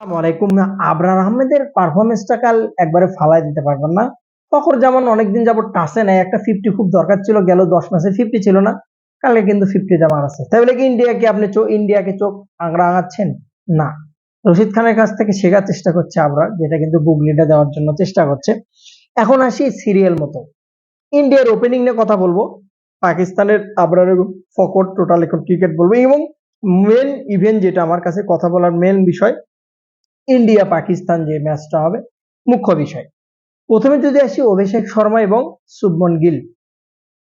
আসসালামু আলাইকুম। আবরার আহমেদের পারফরমেন্সটা কাল একবারে ফালাই দিতে পারবেন না। ফখর যেমন অনেকদিন যাবত টাসে নেয় একটা ফিফটি খুব দরকার ছিল, গেল দশ মাসে ফিফটি ছিল না। কালকে কিন্তু ফিফটি দেওয়ার আছে। তাই বলে কি ইন্ডিয়াকে আপনি চোখ ইন্ডিয়াকে চোখ আঁকড়া আঁকাচ্ছেন না। রশিদ খানের কাছ থেকে শেখার চেষ্টা করছে আবরার, যেটা কিন্তু গুগলিটা দেওয়ার জন্য চেষ্টা করছে। এখন আসি সিরিয়াল মতো। ইন্ডিয়ার ওপেনিং নিয়ে কথা বলব। পাকিস্তানের আবরার ফকর টোটাল এখন ক্রিকেট বলব। এবং মেন ইভেন্ট যেটা আমার কাছে কথা বলার মেন বিষয় ইন্ডিয়া পাকিস্তান যে ম্যাচটা হবে, মুখ্য বিষয়। প্রথমে যদি আসি, অভিষেক শর্মা এবং শুভমন গিল।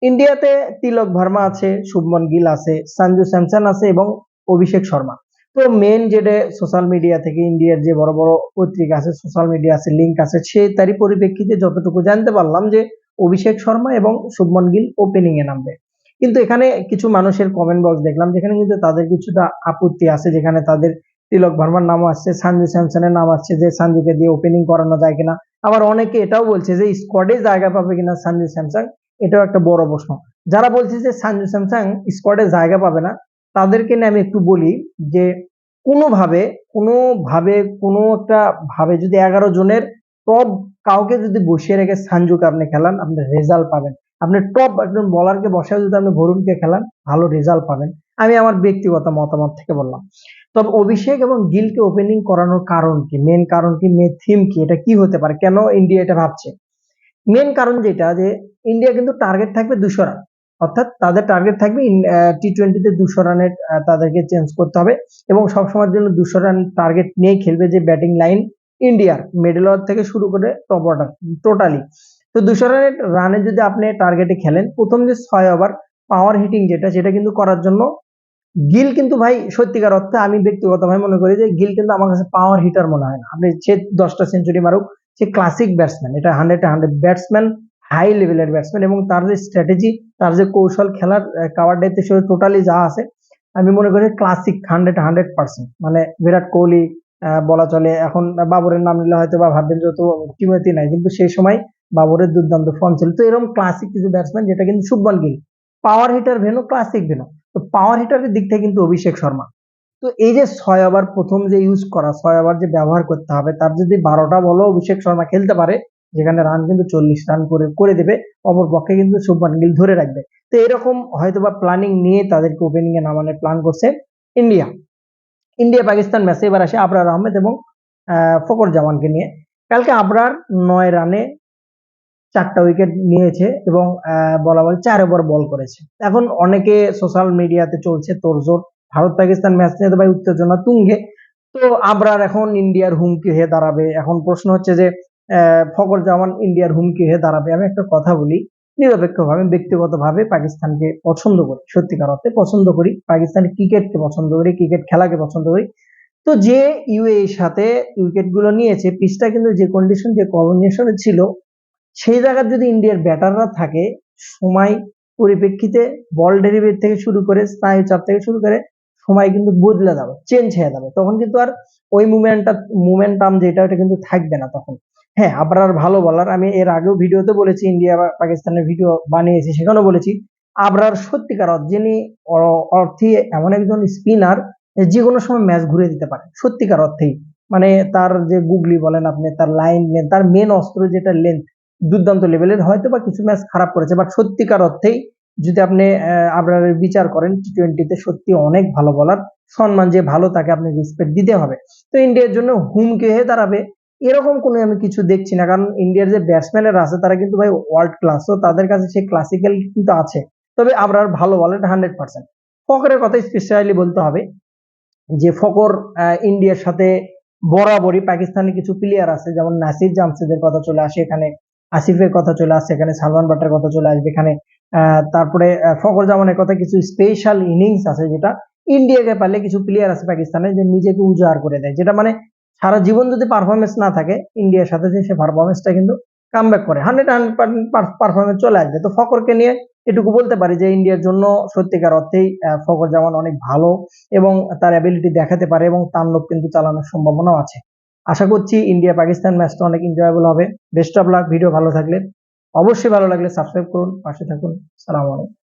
ইন্ডিয়াতে তিলক ভার্মা আছে, শুভমন গিল আছে, সঞ্জু স্যামসন আছে এবং অভিষেক শর্মা। তো মেন যেটা সোশ্যাল মিডিয়া থেকে ইন্ডিয়ার যে বড় বড় পত্রিকা আছে সোশ্যাল মিডিয়া আছে লিঙ্ক আছে, সে তারই পরিপ্রেক্ষিতে যতটুকু জানতে পারলাম যে অভিষেক শর্মা এবং শুভমন গিল ওপেনিং এ নামবে। কিন্তু এখানে কিছু মানুষের কমেন্ট বক্স দেখলাম, যেখানে কিন্তু তাদের কিছুটা আপত্তি আছে, যেখানে তাদের তিলক ভার্মার নাম আসছে সানজু স্যামসনের নাম আসছে, যে সঞ্জুকে দিয়ে ওপেনিং করানো যায় কিনা। আবার অনেকে এটাও বলছে যে স্কোয়াডে জায়গা পাবে কিনা সানজু স্যামসাং, এটাও একটা বড় প্রশ্ন। যারা বলছে যে সানজু স্যামসাং স্কোয়াডে জায়গা পাবে না, তাদেরকে নিয়ে আমি একটু বলি যে কোনোভাবে কোনোভাবে কোনো একটা ভাবে যদি এগারো জনের টপ কাউকে যদি বসিয়ে রেখে সঞ্জুকে আপনি খেলান, আপনি রেজাল্ট পাবেন। আপনি টপ একজন বলারকে বসায় যদি আপনি ভরুনকে খেলান, ভালো রেজাল্ট পাবেন। আমি আমার ব্যক্তিগত মতামত থেকে বললাম। তবে অভিষেক এবং গিলকে ওপেনিং করানোর কারণ কি? মেন কারণ কি? মেন থিম কি? এটা কি হতে পারে? কেন ইন্ডিয়া এটা ভাবছে? মেন কারণ যেটা, যে ইন্ডিয়া কিন্তু টার্গেট থাকবে দুশো রান অর্থাৎ তাদের টার্গেট থাকবে টি টোয়েন্টিতে দুশো রানের তাদেরকে চেঞ্জ করতে হবে এবং সবসময়ের জন্য দুশো রান টার্গেট নিয়ে খেলবে যে ব্যাটিং লাইন ইন্ডিয়ার মিডল ওভার থেকে শুরু করে টপ অর্ডার টোটালি তো দুশো রানের রানে যদি আপনি টার্গেটে খেলেন, প্রথম যে ছয় ওভার পাওয়ার হিটিং যেটা, সেটা কিন্তু করার জন্য গিল কিন্তু ভাই, সত্যিকার অর্থে আমি ব্যক্তিগতভাবে মনে করি যে গিল কিন্তু আমার কাছে পাওয়ার হিটার মনে হয় না। আপনি সে দশটা সেঞ্চুরি মারুক, সে ক্লাসিক ব্যাটসম্যান এটা হান্ড্রেড হান্ড্রেড ব্যাটসম্যান হাই লেভেলের ব্যাটসম্যান এবং তার যে স্ট্র্যাটেজি তার যে কৌশল খেলার কাভার দায়িত্বে সে টোটালি যা আছে, আমি মনে করি ক্লাসিক হান্ড্রেড হান্ড্রেড পার্সেন্ট মানে বিরাট কোহলি বলা চলে, এখন বাবরের নাম নিলে হয়তো বা ভাববেন যত কিমতি নাই, কিন্তু সেই সময় বাবরের দুর্দান্ত ফর্ম ছিল। তো এরকম ক্লাসিক কিছু ব্যাটসম্যান যেটা কিন্তু শুভমান গিল পাওয়ার হিটার ভেনু ক্লাসিক ভেনু তো পাওয়ার হিটারের দিক থেকে কিন্তু অভিষেক শর্মা। তো এই যে ছয় ওভার প্রথম যে ইউজ করা, ছয় ওভার যে ব্যবহার করতে হবে, তার যদি বারোটা বলো অভিষেক শর্মা খেলতে পারে, যেখানে রান কিন্তু চল্লিশ রান করে করে দেবে, অপর পক্ষে কিন্তু শুভমান গিল ধরে রাখবে। তো এরকম হয়তোবা প্ল্যানিং নিয়ে তাদেরকে ওপেনিং এ নামানোর প্ল্যান করছে ইন্ডিয়া। ইন্ডিয়া, পাকিস্তান ম্যাচে এবার আসে আবরার আহমেদ এবং ফকর জামানকে নিয়ে। কালকে আবরার নয় রানে চারটা উইকেট নিয়েছে এবং বলা বল চার ওভার বল করেছে। এখন অনেকে সোশ্যাল মিডিয়াতে চলছে তোরজোর। ভারত পাকিস্তান ম্যাচ নিয়ে তো ভাই উত্তেজনা তুঙ্গে। তো আবরার এখন ইন্ডিয়ার হুমকি হয়ে দাঁড়াবে। এখন প্রশ্ন হচ্ছে যে ফকর জামান ইন্ডিয়ার হুমকি হয়ে দাঁড়াবে। আমি একটা কথা বলি, নিরপেক্ষভাবে, ব্যক্তিগতভাবে পাকিস্তানকে পছন্দ করি। সত্যিকার অর্থে পছন্দ করি। পাকিস্তানের ক্রিকেটকে পছন্দ করি ক্রিকেট খেলাকে পছন্দ করি। তো যে ইউএ সাথে উইকেটগুলো নিয়েছে পিচটা কিন্তু যে কন্ডিশন যে কম্বিনেশনে ছিল সেই জায়গার যদি ইন্ডিয়ার ব্যাটাররা থাকে, সময় পরিপ্রেক্ষিতে বল ডেলিভারি থেকে শুরু করে স্নায়ু চাপ থেকে শুরু করে সময় কিন্তু বদলে যাবে চেঞ্জ হয়ে যাবে। তখন কিন্তু আর ওই মুভমেন্টটা মুভমেন্টাম যেটা, ওটা কিন্তু থাকবে না তখন। হ্যাঁ আবরার ভালো বলার, আমি এর আগেও ভিডিওতে বলেছি, ইন্ডিয়া বা পাকিস্তানের ভিডিও বানিয়েছি, সেখানেও বলেছি আবরার সত্যিকার যিনি অর্থে এমন একজন স্পিনার যে কোনো সময় ম্যাচ ঘুরে দিতে পারে, সত্যিকার অর্থেই। মানে তার যে গুগলি বলেন আপনি, তার লাইন লেন তার মেন অস্ত্র যেটা লেন্থ দুর্দান্ত লেভেলের হয়তো বা কিছু ম্যাচ খারাপ করেছে বাট সত্যিকার অর্থেই যদি আপনি আপনার বিচার করেন টি টোয়েন্টিতে সত্যি অনেক ভালো বলার সম্মান যে ভালো তাকে আপনি রেসপেক্ট দিতে হবে। তো ইন্ডিয়ার জন্য হুমকি হয়ে দাঁড়াবে, এরকম কোনো আমি কিছু দেখছি না, কারণ ইন্ডিয়ার যে ব্যাটসম্যানেরা আছে, তারা কিন্তু ভাই ওয়ার্ল্ড ক্লাস তো তাদের কাছে সেই ক্লাসিক্যাল কিন্তু আছে। তবে আপনার ভালো বলেন হান্ড্রেড পার্সেন্ট ফকরের কথা স্পেশালি বলতে হবে, যে ফকর ইন্ডিয়ার সাথে বরাবরই পাকিস্তানের কিছু প্লেয়ার আছে, যেমন নাসির জামশেদের কথা চলে আসে এখানে। আসিফের কথা চলে আসছে, এখানে সালমান বাটার কথা চলে আসবে, এখানে তারপরে ফখর জামানের কথা কিছু স্পেশাল ইনিংস আছে যেটা ইন্ডিয়াকে পারলে কিছু প্লেয়ার আছে পাকিস্তানে যে নিজেকে উজাড় করে দেয়, যেটা মানে সারা জীবন যদি পারফরমেন্স না থাকে ইন্ডিয়ার সাথে যে সে পারফরমেন্সটা কিন্তু কামব্যাক করে হান্ড্রেড হান্ড্রেড পারফরমেন্স চলে আসবে। তো ফকরকে নিয়ে এটুকু বলতে পারি যে ইন্ডিয়ার জন্য সত্যিকার অর্থেই ফকর জামান অনেক ভালো এবং তার অ্যাবিলিটি দেখাতে পারে এবং তাণ্ডব কিন্তু চালানোর সম্ভাবনাও আছে। আশা করছি ইন্ডিয়া পাকিস্তান ম্যাচটা অনেক এনজয়েবল হবে। বেস্ট অফ লাক ভিডিও ভালো থাকলে। অবশ্যই ভালো লাগলে সাবস্ক্রাইব করুন, পাশে থাকুন। সালাম আলাইকুম।